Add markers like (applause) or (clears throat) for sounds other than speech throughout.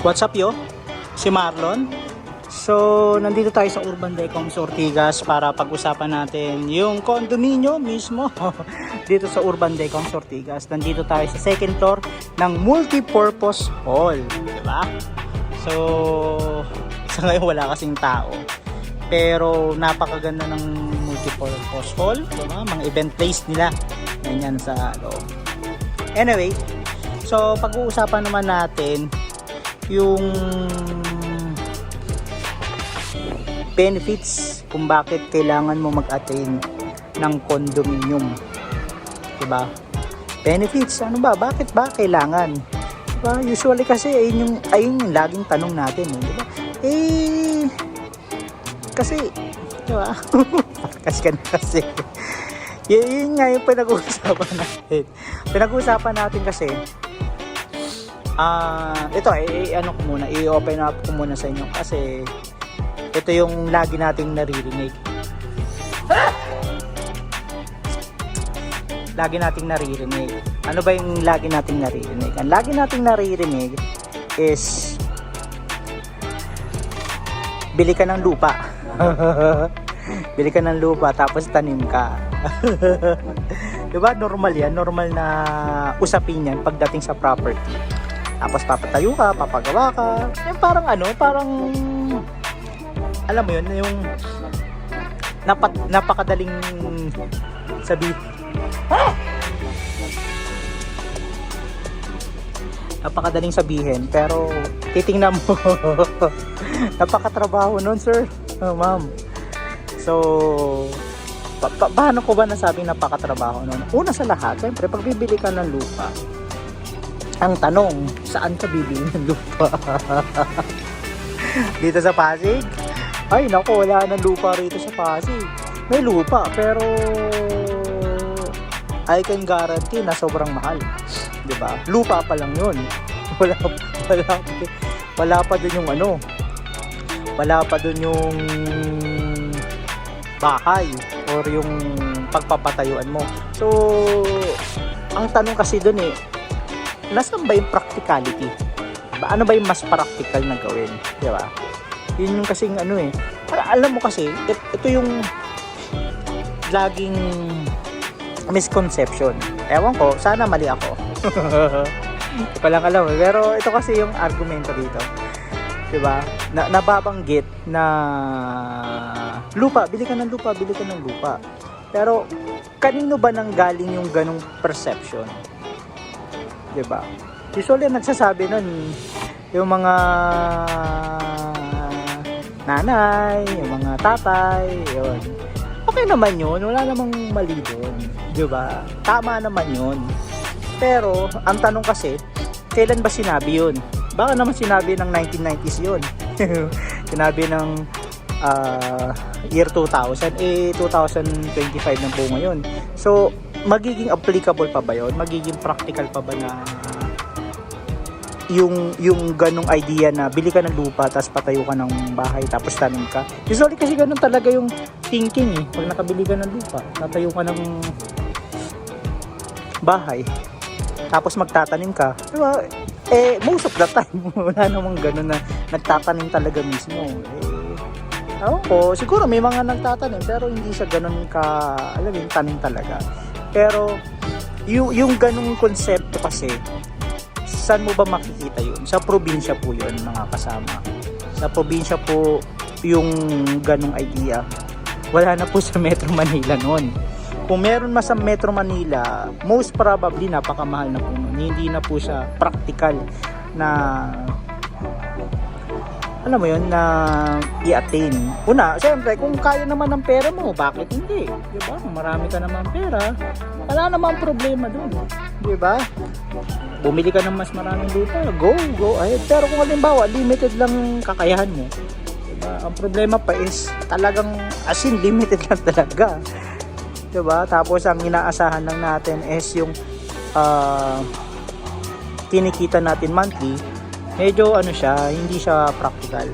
What's up yo? Si Marlon. So, nandito tayo sa Urban Decom sa Ortigas para pag-usapan natin yung condominium mismo (laughs) dito sa Urban Decom sa Ortigas. Nandito tayo sa second floor ng multi-purpose hall. Diba? So, (laughs) sa ngayon wala kasing tao. Pero napakaganda ng multi-purpose hall. Diba? Mga event place nila. Ganyan sa loob. Anyway, so pag-uusapan naman natin yung benefits kung bakit kailangan mo mag-attain ng condominium. 'Di ba? Benefits, ano ba? Bakit ba kailangan? 'Di ba? Usually kasi ayun yung ayun yung laging tanong natin, eh, 'di ba? Eh kasi 'di ba? (laughs) kasi ka kasi. yun, yun nga yung pinag-uusapan natin. Pinag-uusapan natin kasi Ah, ito eh ano ko muna, i-open up ko muna sa inyo kasi ito yung lagi nating naririnig. Lagi nating naririnig. Ano ba yung lagi nating naririnig? Ang lagi nating naririnig is bili ka ng lupa. (laughs) bili ka ng lupa tapos tanim ka. (laughs) 'Di ba? Normal 'yan, normal na usapin 'yan pagdating sa property. Tapos papatayo ka, papagawa ka. Yung parang ano, parang alam mo yun, yung napat, napakadaling sabi napakadaling sabihin pero titingnan mo. (laughs) Napakatrabaho nun sir. Oh, ma'am. So pa- pa- paano ko ba nasabing napakatrabaho nun? Una sa lahat syempre pag bibili ka ng lupa ang tanong, saan ka bibili ng lupa? (laughs) dito sa Pasig? Ay, nako, wala nang lupa rito sa Pasig. May lupa, pero I can guarantee na sobrang mahal. 'Di ba? Lupa pa lang 'yun. (laughs) Wala wala wala pa dun yung ano. Wala pa dun yung bahay or yung pagpapatayuan mo. So, ang tanong kasi dun eh, nasaan ba yung practicality? Ba, ano ba yung mas practical na gawin? Di ba? Yun yung kasing ano eh. Al- alam mo kasi, it- ito yung laging misconception. Ewan ko, sana mali ako. (laughs) Hindi ko lang alam. eh. Pero ito kasi yung argumento dito. Di ba? Na, nababanggit na lupa, bili ka ng lupa, bili ka ng lupa. Pero kanino ba nang galing yung ganong perception? 'Di ba? Usually nagsasabi nun yung mga nanay, yung mga tatay, yun. Okay naman yun, wala namang mali doon, 'di ba? Tama naman yun. Pero ang tanong kasi, kailan ba sinabi yun? Baka naman sinabi ng 1990s yun. (laughs) sinabi ng ah, year 2000, eh 2025 na po ngayon. So, magiging applicable pa ba yon magiging practical pa ba na yung yung ganong idea na bili ka ng lupa tapos patayo ka ng bahay tapos tanim ka? Usually kasi ganun talaga yung thinking eh. Pag nakabili ka ng lupa tatayo ka ng bahay tapos magtatanim ka di ba? Eh most of the time (laughs) wala namang ganun na nagtatanim talaga mismo eh Ewan ko, siguro may mga nagtatanim pero hindi siya ganun ka, alam yung tanim talaga. Pero yung, yung ganung konsepto kasi, saan mo ba makikita yun? Sa probinsya po yun, mga kasama. Sa probinsya po yung ganung idea. Wala na po sa Metro Manila noon. Kung meron ma sa Metro Manila, most probably napakamahal na po nun. Hindi na po siya practical na alam mo yun, na i-attain. Una, syempre, kung kaya naman ng pera mo, bakit hindi? Di ba? Marami ka naman pera, wala namang problema dun. Di ba? Bumili ka ng mas maraming lupa, go, go ahead. Pero kung halimbawa, limited lang kakayahan mo, di ba? Ang problema pa is, talagang, as in, limited (laughs) lang talaga. Di ba? Tapos, ang inaasahan lang natin is yung, ah, kinikita natin monthly, medyo ano siya, hindi siya practical.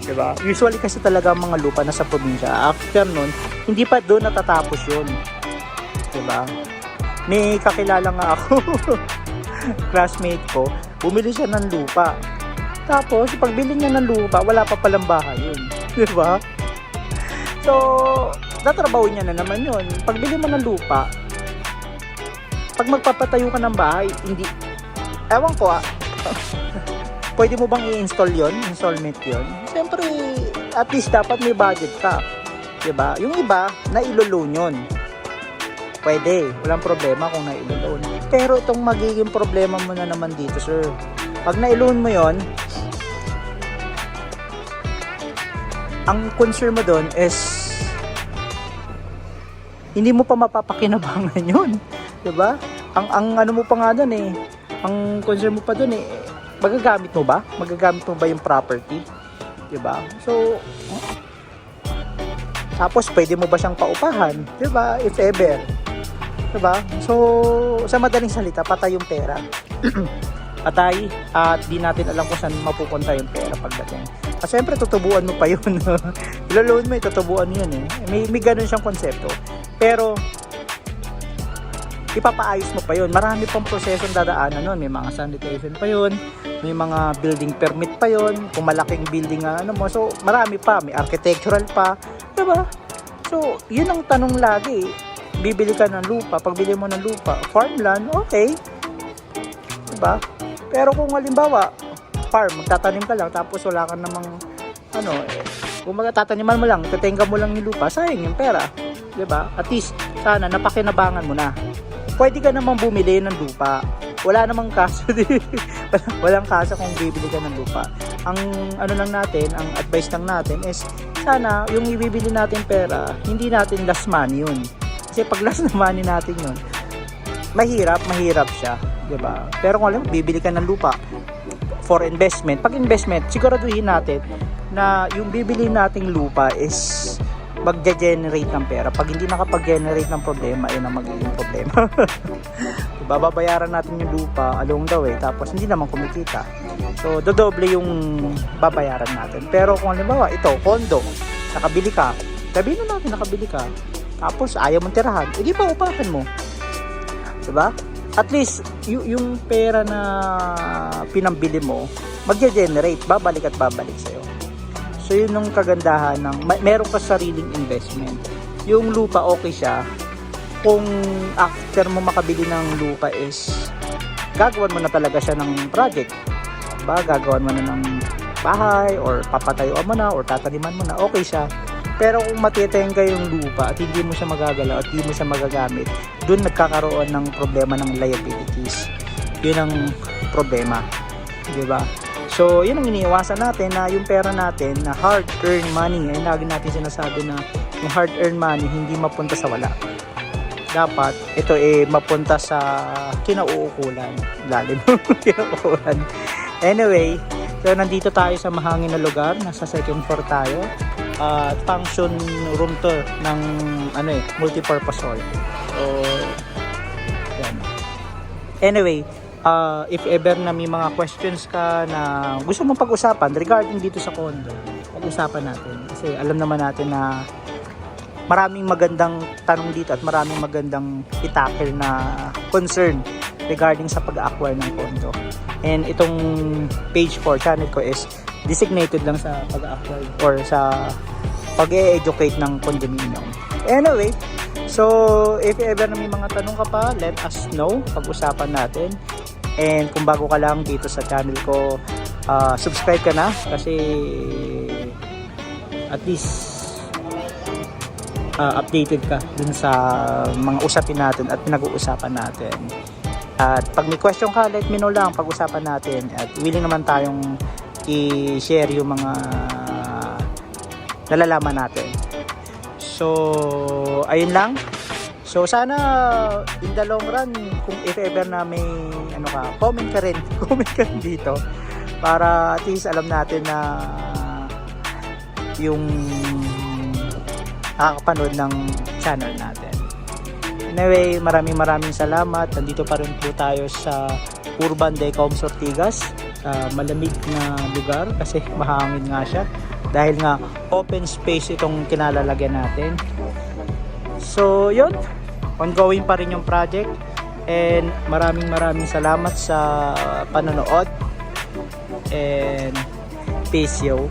'Di ba? Usually kasi talaga mga lupa nasa probinsya. After nun, hindi pa doon natatapos 'yun. 'Di ba? May kakilala nga ako, (laughs) classmate ko, bumili siya ng lupa. Tapos, pagbili niya ng lupa, wala pa palang bahay yun. (laughs) Di ba? So, tatrabaho niya na naman yun. Pagbili mo ng lupa, pag magpapatayo ka ng bahay, hindi, ewan ko ah, (laughs) pwede mo bang i-install yon installment yon Siyempre, at least dapat may budget ka. 'Di ba? Yung iba, na ilo-loan yun. Pwede, walang problema kung na ilo-loan. Pero itong magiging problema mo na naman dito, sir. Pag na-loan mo yon ang concern mo doon is hindi mo pa mapapakinabangan (laughs) yun. 'Di ba? Ang ang ano mo pa nga doon eh, ang concern mo pa doon eh, magagamit mo ba? Magagamit mo ba yung property? ba? So tapos pwede mo ba siyang paupahan? ba? If ever. ba? So sa madaling salita, patay yung pera. (clears throat) patay at di natin alam kung saan mapupunta yung pera pagdating. Kasi syempre tutubuan mo pa yun. (laughs) Iloloan mo, tutubuan mo yun eh. May, may ganun siyang konsepto. Pero ipapaayos mo pa yun. Marami pang prosesong dadaanan nun. May mga sanitation pa yun. May mga building permit pa yun. Kung malaking building nga ano mo. So, marami pa. May architectural pa. Diba? So, yun ang tanong lagi. Bibili ka ng lupa. Pag bili mo ng lupa, farmland, okay. Diba? Pero kung halimbawa, farm, magtatanim ka lang, tapos wala ka namang, ano, eh, kung magtataniman mo lang, tatenga mo lang yung lupa, sayang yung pera. 'di ba? At least sana napakinabangan mo na. Pwede ka namang bumili ng lupa. Wala namang kaso (laughs) di. Walang kaso kung bibili ka ng lupa. Ang ano lang natin, ang advice lang natin is sana yung ibibili natin pera, hindi natin last money yun. Kasi pag last na money natin yun, mahirap, mahirap siya, ba? Pero kung alam, bibili ka ng lupa for investment. Pag investment, siguraduhin natin na yung bibili nating lupa is magge-generate ng pera. Pag hindi nakapag-generate ng problema, yun ang magiging problema. (laughs) diba? Babayaran natin yung lupa along the way, tapos hindi naman kumikita. So, dodoble yung babayaran natin. Pero kung halimbawa, ito, kondo, nakabili ka, sabihin na natin nakabili ka, tapos ayaw mong tirahan, edi pa upahan mo. Diba? At least, y- yung pera na pinambili mo, magge-generate, babalik at babalik sa'yo. So yun yung kagandahan ng may, meron ka sariling investment. Yung lupa okay siya kung after mo makabili ng lupa is gagawan mo na talaga siya ng project. Ba, gagawan mo na ng bahay or papatayuan mo na or tataniman mo na okay siya. Pero kung matitenga yung lupa at hindi mo siya magagalaw at hindi mo siya magagamit, doon nagkakaroon ng problema ng liabilities. Yun ang problema. 'Di ba? So, yun ang iniiwasan natin na yung pera natin na hard-earned money. Ay lagi natin sinasabi na yung hard-earned money hindi mapunta sa wala. Dapat ito eh mapunta sa kinauukulan. Lalim (laughs) kinauukulan. Anyway, so nandito tayo sa mahangin na lugar. Nasa second floor tayo. At function room to ng ano eh, multipurpose hall. So, yan. Anyway, uh, if ever na may mga questions ka na gusto mong pag-usapan regarding dito sa condo, pag-usapan natin. Kasi alam naman natin na maraming magandang tanong dito at maraming magandang itakil na concern regarding sa pag-acquire ng condo. And itong page 4 channel ko is designated lang sa pag-acquire or sa pag-e-educate ng condominium. Anyway, so if ever na may mga tanong ka pa, let us know. Pag-usapan natin. And kung bago ka lang dito sa channel ko, uh, subscribe ka na kasi at least uh, updated ka dun sa mga usapin natin at pinag-uusapan natin. At pag may question ka, let me know lang, pag-usapan natin. At willing naman tayong i-share yung mga nalalaman natin. So, ayun lang. So, sana in the long run, kung if ever na may ano ka, comment ka rin. (laughs) Comment ka rin dito. Para at least alam natin na yung nakakapanood ng channel natin. Anyway, maraming maraming salamat. Nandito pa rin po tayo sa Urban Decom Sortigas sa malamig na lugar kasi (laughs) mahangin nga siya dahil nga open space itong kinalalagyan natin. So, yun. Ongoing pa rin yung project. And maraming maraming salamat sa panonood. and peace yo.